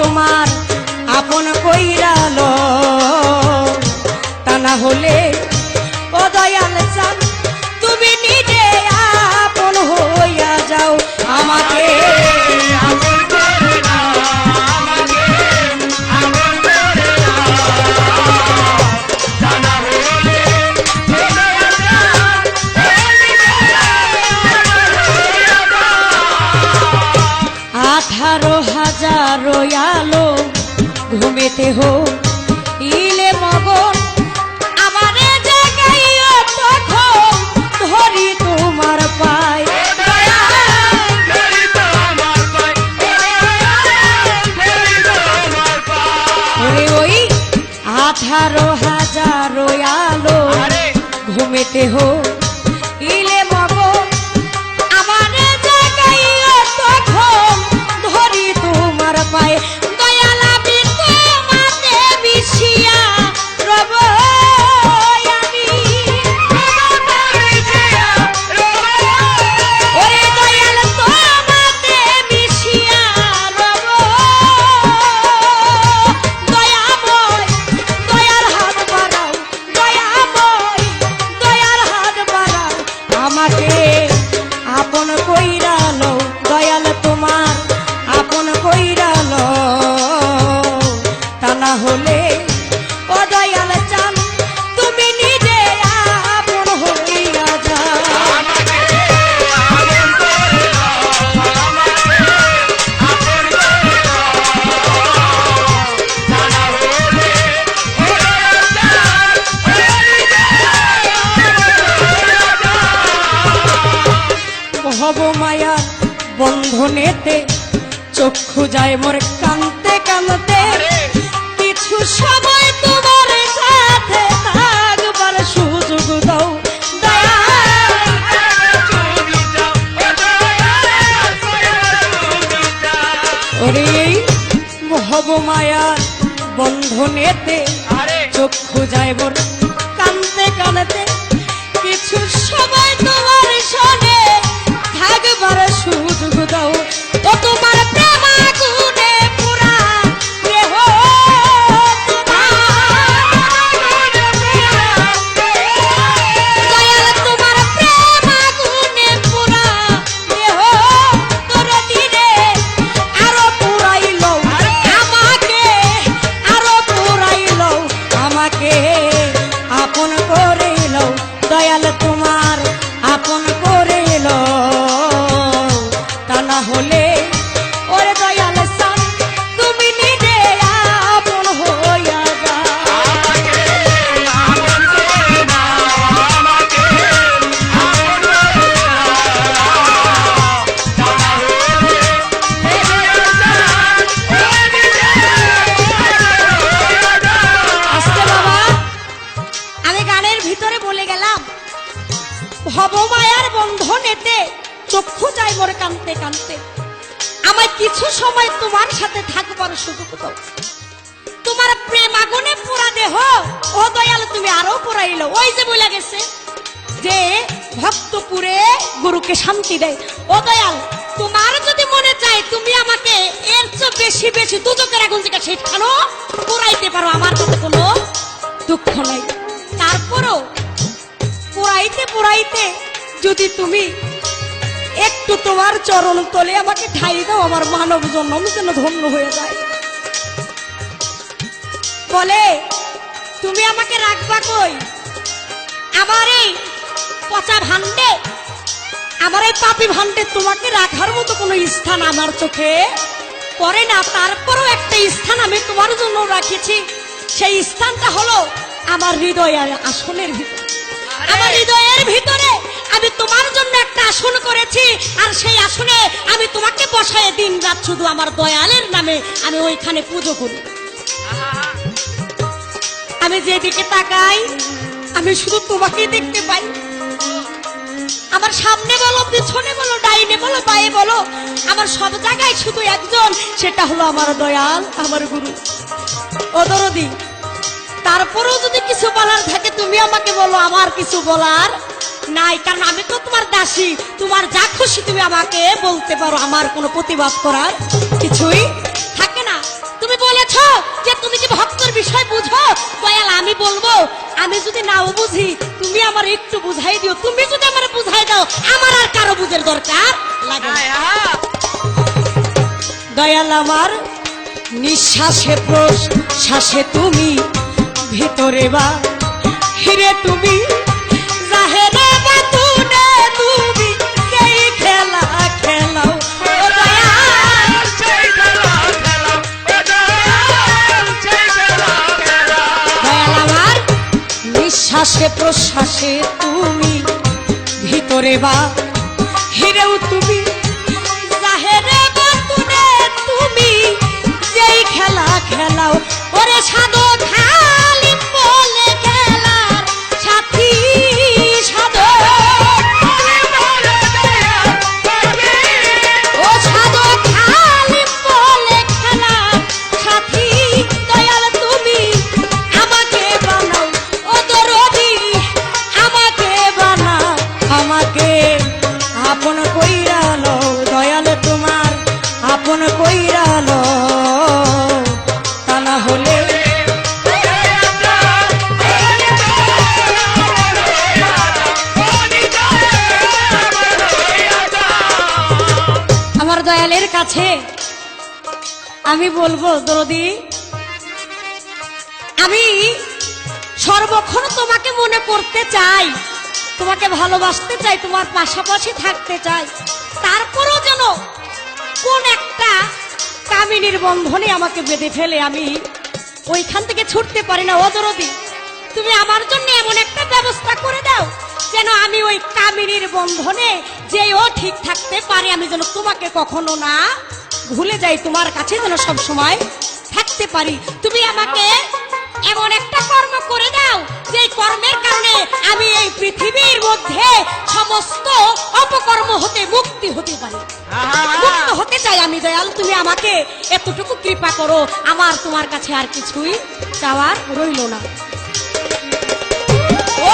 তোমার আপন কইরালো। তা না হলে ও দয়াল চান ঘুমেতে হো। ইলে মগন আমারে জাগাইও তখন ধরি তোমার পায়। ওই আঠারো হাজার আলো ঘুমেতে হো। হলে ও দয়াল চান, তুমি নিজে আপন হইয়া ভব মায়ার বন্ধনেতে চক্ষু যায় মোর কানতে কানতে। বন্ধনেতে চক্ষু যাইব মোর ভবমায়ার বন্ধনেতে চক্ষু যায় মোর কানতে কানতে। আমায় কিছু সময় তোমার সাথে থাকবার সুযোগ দাও। তোমার প্রেম আগুনে পোড়া দেহ, ও দয়াল তুমি আরও পোড়াইলো। ওই যে বলে গেছে যে, ভক্তপুরে গুরুকে শান্তি দেয়। ও দয়াল, তোমার যদি মনে চায় তুমি আমাকে এর চেয়ে বেশি বেশি দুদকের আগুন থেকে সেখানো পোড়াইতে পারো। আমার তাতে কোনো পোড়াইতে যদি তুমি একটু তোমার চরণ তলে আমাকে ঠাই দাও, আমার মানব জন্ম যেন ধন্য হয়ে যায়। বলে, তুমি আমাকে রাখবা কই? আমার এই পচা ভান্ডে আমার এই পাপি ভান্ডে তোমাকে রাখার মতো কোনো স্থান আমার চোখে পরে না। তারপরও একটা স্থান আমি তোমার জন্য রাখেছি। সেই স্থানটা হলো আমার হৃদয়ের আসনের ভিতরে। আমার হৃদয়ের ভিতরে আমি তোমার জন্য একটা আসন করেছি, আর সেই আসনে আমি তোমাকে বসায় দিন রাত শুধু আমার দয়ালের নামে আমি ওইখানে পুজো করি। আমি যেদিকে তাকাই, আমি শুধু তোমাকেই দেখতে পাই। আমার সামনে বলো, পিছনে বলো, ডাইনে বলো বায়ে বলো, আমার সব জায়গায় শুধু একজন, সেটা হলো আমার দয়াল, আমার গুরু। ও দরদি, তারপরেও যদি কিছু বলার থাকে তুমি আমাকে বলো আমার কিছু বলার নাই। কারণ আমি তো তোমার দাসী। তোমার যা খুশি তুমি আমাকে বলতে পারো আমার কোনো প্রতিবাদ করার কিছুই থাকে না। তুমি বলেছ যে তুমি কি ভক্তর বিষয় বুঝো দয়াল আমি বলব আমি যদি নাও বুঝি তুমি আমার একটু বুঝাই দিও। তুমি যদি আমার বুঝাই দাও আমার আর কারও বুঝের দরকার লাগে দয়াল আমার নিঃশ্বাসে প্রশ্বাসে তুমি ভেতরে বা হিরে তুমি? নিঃশ্বাসে প্রশ্বাসে তুমি, ভিতরে বা, হিরেও তুমি। জাহেরে তুমি যেই খেলা খেলাও। ওরে সাধো খালি কাছে। আমি বলব, দরদি, আমি সর্বক্ষণ তোমাকে মনে করতে চাই, তোমাকে ভালোবাসতে চাই, তোমার পাশাপাশি থাকতে চাই। তারপরও যেন কোন একটা কামিনীর বন্ধনে আমাকে বেঁধে ফেলে আমি ওইখান থেকে ছুটতে পারি না। অদরদি তুমি আমার জন্য এমন একটা ব্যবস্থা করে দাও যেন আমি ওই কামিনীর বন্ধনে যে ও ঠিক থাকতে পারে, আমি যেন তোমাকে কখনো না ভুলে যাই, তোমার কাছে যেন সব সময় থাকতে পারি। তুমি আমাকে এমন একটা কর্ম করে দাও, যে কর্মের কারণে আমি এই পৃথিবীর মধ্যে সমস্ত অপকর্ম হতে, মুক্তি হতে পারি। মুক্ত হতে চাই আমি, দয়াল, তুমি আমাকে এতটুকু কৃপা করো। আমার তোমার কাছে আর কিছুই চাওয়ার রইল না। ও